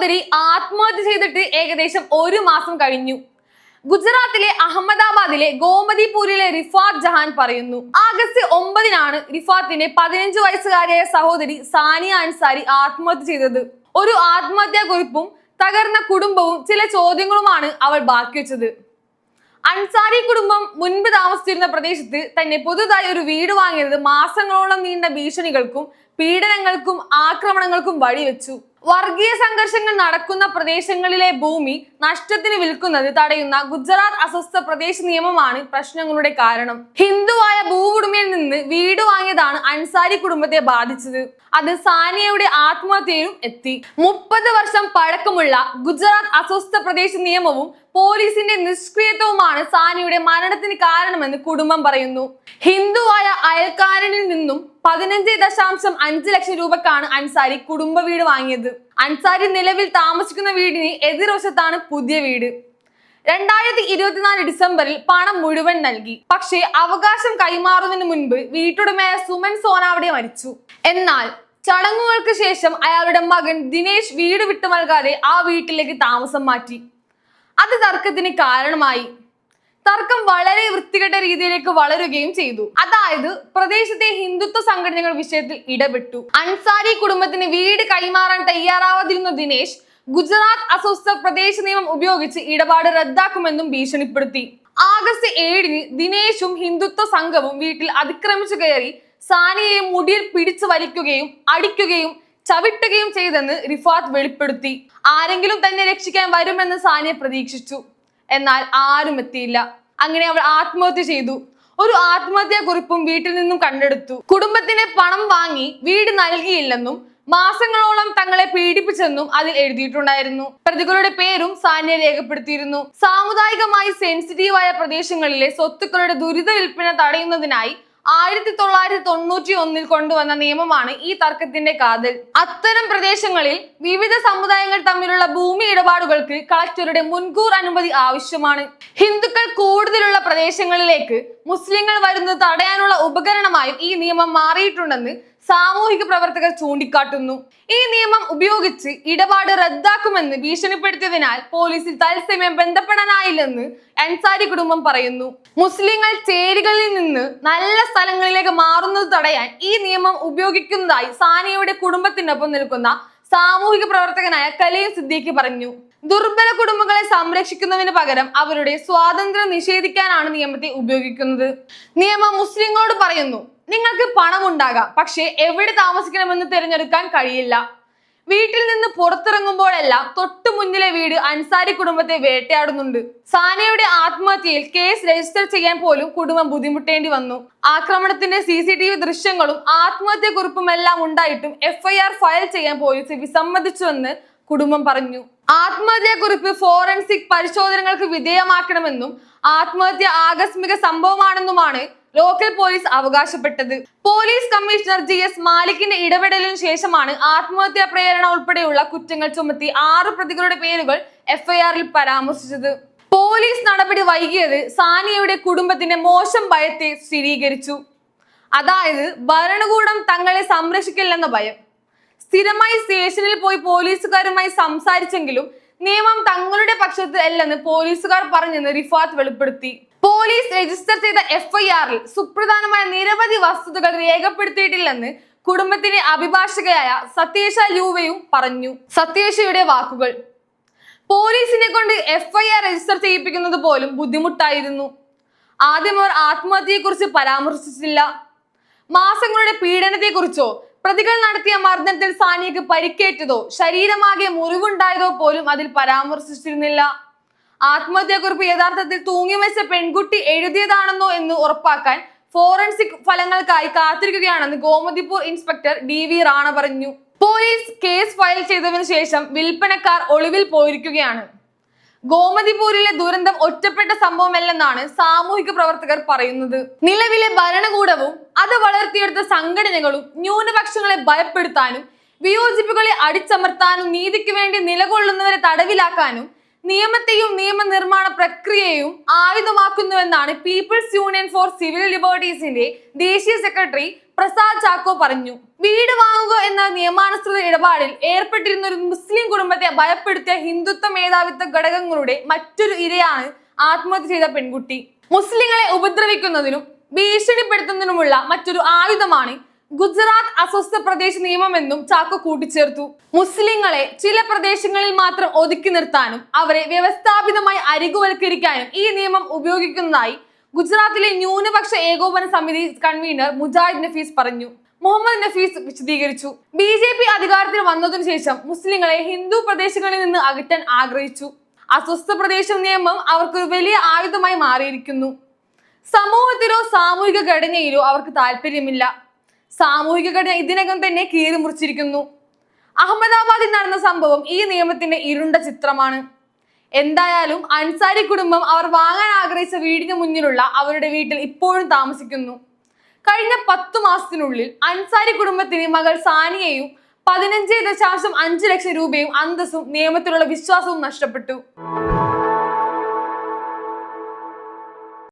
സഹോദരി ആത്മഹത്യ ചെയ്തിട്ട് ഏകദേശം ഒരു മാസം കഴിഞ്ഞു. ഗുജറാത്തിലെ അഹമ്മദാബാദിലെ ഗോമതിപൂരിലെ റിഫാത്ത് ജഹാൻ പറയുന്നു ആഗസ്റ്റ് ഒമ്പതിനാണ് റിഫാത്തിന്റെ പതിനഞ്ച് വയസ്സുകാരിയായ സഹോദരി സാനിയ അൻസാരി ആത്മഹത്യ ചെയ്തത്. ഒരു ആത്മഹത്യാ കുറിപ്പും തകർന്ന കുടുംബവും ചില ചോദ്യങ്ങളുമാണ് അവൾ ബാക്കി വെച്ചത്. അൻസാരി കുടുംബം മുൻപ് താമസിച്ചിരുന്ന പ്രദേശത്ത് തന്നെ പുതുതായി ഒരു വീട് വാങ്ങിയത് മാസങ്ങളോളം നീണ്ട ഭീഷണികൾക്കും പീഡനങ്ങൾക്കും ആക്രമണങ്ങൾക്കും വഴിവെച്ചു. വർഗീയ സംഘർഷങ്ങൾ നടക്കുന്ന പ്രദേശങ്ങളിലെ ഭൂമി നഷ്ടത്തിന് വിൽക്കുന്നത് തടയുന്ന ഗുജറാത്ത് അസ്വസ്ഥ പ്രദേശ നിയമമാണ് പ്രശ്നങ്ങളുടെ കാരണം. ഹിന്ദുവായ ഭൂവുടമയിൽ നിന്ന് വീട് വാങ്ങിയതാണ് അൻസാരി കുടുംബത്തെ ബാധിച്ചത്. അത് സാനിയയുടെ ആത്മഹത്യയിലും എത്തി. മുപ്പത് വർഷം പഴക്കമുള്ള ഗുജറാത്ത് അസ്വസ്ഥ പ്രദേശ നിയമവും പോലീസിന്റെ നിഷ്ക്രിയത്വവുമാണ് സാനിയുടെ മരണത്തിന് കാരണമെന്ന് കുടുംബം പറയുന്നു. ഹിന്ദുവായ അയൽക്കാരനിൽ നിന്നും പതിനഞ്ച് ദശാംശം അഞ്ച് ലക്ഷം രൂപക്കാണ് അൻസാരി കുടുംബ വീട് വാങ്ങിയത്. അൻസാരി നിലവിൽ താമസിക്കുന്ന വീടിന് എതിർവശത്താണ് പുതിയ വീട്. രണ്ടായിരത്തി ഇരുപത്തിനാല് ഡിസംബറിൽ പണം മുഴുവൻ നൽകി. പക്ഷേ അവകാശം കൈമാറുന്നതിന് മുൻപ് വീട്ടുടമയായ സുമൻ സോനാവടെ മരിച്ചു. എന്നാൽ ചടങ്ങുകൾക്ക് ശേഷം അയാളുടെ മകൻ ദിനേശ് വീട് വിട്ടു നൽകാതെ ആ വീട്ടിലേക്ക് താമസം മാറ്റി. അത് തർക്കത്തിന് കാരണമായി. തർക്കം വളരെ വൃത്തികെട്ട രീതിയിലേക്ക് വളരുകയും ചെയ്തു. അതായത് പ്രദേശത്തെ ഹിന്ദുത്വ സംഘടനകൾ വിഷയത്തിൽ ഇടപെട്ടു. അൻസാരി കുടുംബത്തിന് വീട് കൈമാറാൻ തയ്യാറാവാതിരുന്ന ദിനേശ് ഗുജറാത്ത് അസ്വസ്ഥ പ്രദേശ നിയമം ഉപയോഗിച്ച് ഇടപാട് റദ്ദാക്കുമെന്നും ഭീഷണിപ്പെടുത്തി. ആഗസ്റ്റ് ഏഴിന് ദിനേശും ഹിന്ദുത്വ സംഘവും വീട്ടിൽ അതിക്രമിച്ചു കയറി സാനിയെ മുടിയിൽ പിടിച്ചു വലിക്കുകയും അടിക്കുകയും ചവിട്ടുകയും ചെയ്തെന്ന് റിഫാത്ത് വെളിപ്പെടുത്തി. ആരെങ്കിലും തന്നെ രക്ഷിക്കാൻ വരുമെന്ന് സാനിയ പ്രതീക്ഷിച്ചു. എന്നാൽ ആരും എത്തിയില്ല. അങ്ങനെ അവൾ ആത്മഹത്യ ചെയ്തു. ഒരു ആത്മഹത്യാ കുറിപ്പും വീട്ടിൽ നിന്നും കണ്ടെടുത്തു. കുടുംബത്തിന് പണം വാങ്ങി വീട് നൽകിയില്ലെന്നും മാസങ്ങളോളം തങ്ങളെ പീഡിപ്പിച്ചെന്നും അതിൽ എഴുതിയിട്ടുണ്ടായിരുന്നു. പ്രതികളുടെ പേരും സാനിയ രേഖപ്പെടുത്തിയിരുന്നു. സാമുദായികമായി സെൻസിറ്റീവായ പ്രദേശങ്ങളിലെ സ്വത്തുക്കളുടെ ദുരിത വിൽപ്പന തടയുന്നതിനായി ആയിരത്തി തൊള്ളായിരത്തി തൊണ്ണൂറ്റി ഒന്നിൽ കൊണ്ടുവന്ന നിയമമാണ് ഈ തർക്കത്തിന്റെ കാതൽ. അത്തരം പ്രദേശങ്ങളിൽ വിവിധ സമുദായങ്ങൾ തമ്മിലുള്ള ഭൂമി ഇടപാടുകൾക്ക് കളക്ടറുടെ മുൻകൂർ അനുമതി ആവശ്യമാണ്. ഹിന്ദുക്കൾ കൂടുതലുള്ള പ്രദേശങ്ങളിലേക്ക് മുസ്ലിങ്ങൾ വരുന്നത് തടയാനുള്ള ഉപകരണമായും ഈ നിയമം മാറിയിട്ടുണ്ടെന്ന് സാമൂഹിക പ്രവർത്തകർ ചൂണ്ടിക്കാട്ടുന്നു. ഈ നിയമം ഉപയോഗിച്ച് ഇടപാട് റദ്ദാക്കുമെന്ന് ഭീഷണിപ്പെടുത്തിയതിനാൽ പോലീസിൽ തത്സമയം ബന്ധപ്പെടാനായില്ലെന്ന് അൻസാരി കുടുംബം പറയുന്നു. മുസ്ലിങ്ങൾ ചേരികളിൽ നിന്ന് നല്ല സ്ഥലങ്ങളിലേക്ക് മാറുന്നത് തടയാൻ ഈ നിയമം ഉപയോഗിക്കുന്നതായി സാനിയയുടെ കുടുംബത്തിനൊപ്പം നിൽക്കുന്ന സാമൂഹിക പ്രവർത്തകനായ കലീം സിദ്ദീഖി പറഞ്ഞു. ദുർബല കുടുംബങ്ങളെ സംരക്ഷിക്കുന്നതിന് പകരം അവരുടെ സ്വാതന്ത്ര്യം നിഷേധിക്കാനാണ് നിയമത്തെ ഉപയോഗിക്കുന്നത്. നിയമം മുസ്ലിങ്ങളോട് പറയുന്നു നിങ്ങൾക്ക് പണം ഉണ്ടാകാം പക്ഷേ എവിടെ താമസിക്കണമെന്ന് തിരഞ്ഞെടുക്കാൻ കഴിയില്ല. വീട്ടിൽ നിന്ന് പുറത്തിറങ്ങുമ്പോഴെല്ലാം തൊട്ടു മുന്നിലെ വീട് അൻസാരി കുടുംബത്തെ വേട്ടയാടുന്നുണ്ട്. സാനയുടെ ആത്മഹത്യയിൽ കേസ് രജിസ്റ്റർ ചെയ്യാൻ പോലും കുടുംബം ബുദ്ധിമുട്ടേണ്ടി വന്നു. ആക്രമണത്തിന്റെ സി സി ടി വി ദൃശ്യങ്ങളും ഉണ്ടായിട്ടും എഫ്ഐആർ ഫയൽ ചെയ്യാൻ പോലീസ് വിസമ്മതിച്ചുവെന്ന് കുടുംബം പറഞ്ഞു. ആത്മഹത്യാ കുറിപ്പ് ഫോറൻസിക് പരിശോധനകൾക്ക് വിധേയമാക്കണമെന്നും ആത്മഹത്യ ആകസ്മിക സംഭവമാണെന്നുമാണ് ലോക്കൽ പോലീസ് അവകാശപ്പെട്ടത്. പോലീസ് കമ്മീഷണർ ജി എസ് മാലിക്കിന്റെ ഇടപെടലിന് ശേഷമാണ് ആത്മഹത്യാ പ്രേരണ ഉൾപ്പെടെയുള്ള കുറ്റങ്ങൾ ചുമത്തി ആറ് പ്രതികളുടെ പേരുകൾ എഫ്ഐആറിൽ പരാമർശിച്ചത്. പോലീസ് നടപടി വൈകിയത് സാനിയയുടെ കുടുംബത്തിന്റെ മോശം ഭയത്തെ സ്ഥിരീകരിച്ചു. അതായത് ഭരണകൂടം തങ്ങളെ സംരക്ഷിക്കില്ലെന്ന ഭയം. സ്ഥിരമായി സ്റ്റേഷനിൽ പോയി പോലീസുകാരുമായി സംസാരിച്ചെങ്കിലും നിയമം തങ്ങളുടെ പക്ഷത്ത് അല്ലെന്ന് പോലീസുകാർ പറഞ്ഞെന്ന് റിഫാത്ത് വെളിപ്പെടുത്തി. പോലീസ് രജിസ്റ്റർ ചെയ്ത എഫ്ഐആറിൽ സുപ്രധാനമായ നിരവധി വസ്തുതകൾ രേഖപ്പെടുത്തിയിട്ടില്ലെന്ന് കുടുംബത്തിന്റെ അഭിഭാഷകയായ സത്യേഷ ലൂവയും പറഞ്ഞു. സത്യേഷയുടെ വാക്കുകൾ. പോലീസിനെ കൊണ്ട് എഫ്ഐആർ രജിസ്റ്റർ ചെയ്യിപ്പിക്കുന്നത് പോലും ബുദ്ധിമുട്ടായിരുന്നു. ആദ്യം അവർ ആത്മഹത്യയെക്കുറിച്ച് പരാമർശിച്ചില്ല. മാസങ്ങളുടെ പീഡനത്തെക്കുറിച്ചോ പ്രതികൾ നടത്തിയ മർദ്ദനത്തിൽ സാനിയക്ക് പരിക്കേറ്റതോ ശരീരമാകെ മുറിവുണ്ടായതോ പോലും അതിൽ പരാമർശിച്ചിരുന്നില്ല. ആത്മഹത്യാക്കുറിപ്പ് യഥാർത്ഥത്തിൽ തൂങ്ങിവെച്ച പെൺകുട്ടി എഴുതിയതാണെന്നോ എന്ന് ഉറപ്പാക്കാൻ ഫോറൻസിക് ഫലങ്ങൾക്കായി കാത്തിരിക്കുകയാണെന്ന് Gomtipur inspector D V Rana പറഞ്ഞു. പോലീസ് കേസ് ഫയൽ ചെയ്തതിനു ശേഷം വിൽപ്പനക്കാർ ഒളിവിൽ പോയിരിക്കുകയാണ്. ഗോമതിപൂരിലെ ദുരന്തം ഒറ്റപ്പെട്ട സംഭവമല്ലെന്നാണ് സാമൂഹിക പ്രവർത്തകർ പറയുന്നത്. നിലവിലെ ഭരണകൂടവും അത് വളർത്തിയെടുത്ത സംഘടനകളും ന്യൂനപക്ഷങ്ങളെ ഭയപ്പെടുത്താനും വിയോജിപ്പുകളെ അടിച്ചമർത്താനും നീതിക്ക് വേണ്ടി നിലകൊള്ളുന്നവരെ തടവിലാക്കാനും നിയമത്തെയും നിയമനിർമ്മാണ പ്രക്രിയയും ആയുധമാക്കുന്നുവെന്നാണ് പീപ്പിൾസ് യൂണിയൻ ഫോർ സിവിൽ ലിബർട്ടീസിന്റെ ദേശീയ സെക്രട്ടറി പ്രസാദ് ചാക്കോ പറഞ്ഞു. വീട് വാങ്ങുക എന്ന നിയമാനുസൃത ഇടപാടിൽ ഏർപ്പെട്ടിരുന്ന ഒരു മുസ്ലിം കുടുംബത്തെ ഭയപ്പെടുത്തിയ ഹിന്ദുത്വ മേധാവിത്വ ഘടകങ്ങളുടെ മറ്റൊരു ഇരയാണ് ആത്മഹത്യ ചെയ്ത പെൺകുട്ടി. മുസ്ലിങ്ങളെ ഉപദ്രവിക്കുന്നതിനും ഭീഷണിപ്പെടുത്തുന്നതിനുമുള്ള മറ്റൊരു ആയുധമാണ് ഗുജറാത്ത് അസ്വസ്ഥ പ്രദേശ നിയമമെന്നും ചാക്കോ കൂട്ടിച്ചേർത്തു. മുസ്ലിങ്ങളെ ചില പ്രദേശങ്ങളിൽ മാത്രം ഒതുക്കി നിർത്താനും അവരെ വ്യവസ്ഥാപിതമായി അരികുവൽക്കരിക്കാനും ഈ നിയമം ഉപയോഗിക്കുന്നതായി ഗുജറാത്തിലെ ന്യൂനപക്ഷ ഏകോപന സമിതി കൺവീനർ മുജാഹിദ് നഫീസ് പറഞ്ഞു. മുഹമ്മദ് നഫീസ് വിശദീകരിച്ചു. ബി ജെ പി അധികാരത്തിൽ വന്നതിനു ശേഷം മുസ്ലിങ്ങളെ ഹിന്ദു പ്രദേശങ്ങളിൽ നിന്ന് അകറ്റാൻ ആഗ്രഹിച്ചു. അസ്വസ്ഥ പ്രദേശം നിയമം അവർക്കൊരു വലിയ ആയുധമായി മാറിയിരിക്കുന്നു. സമൂഹത്തിലോ സാമൂഹിക ഘടനയിലോ അവർക്ക് താല്പര്യമില്ല. സാമൂഹിക ഘടന ഇതിനകം തന്നെ കീറി മുറിച്ചിരിക്കുന്നു. അഹമ്മദാബാദിൽ നടന്ന സംഭവം ഈ നിയമത്തിന്റെ ഇരുണ്ട ചിത്രമാണ്. എന്തായാലും അൻസാരി കുടുംബം അവർ വാങ്ങാൻ ആഗ്രഹിച്ച വീടിന് മുന്നിലുള്ള അവരുടെ വീട്ടിൽ ഇപ്പോഴും താമസിക്കുന്നു. കഴിഞ്ഞ പത്തു മാസത്തിനുള്ളിൽ അൻസാരി കുടുംബത്തിന് മകൾ സാനിയയും പതിനഞ്ച് ദശാംശം അഞ്ച് ലക്ഷം രൂപയും അന്തസ്സും നിയമത്തിലുള്ള വിശ്വാസവും നഷ്ടപ്പെട്ടു.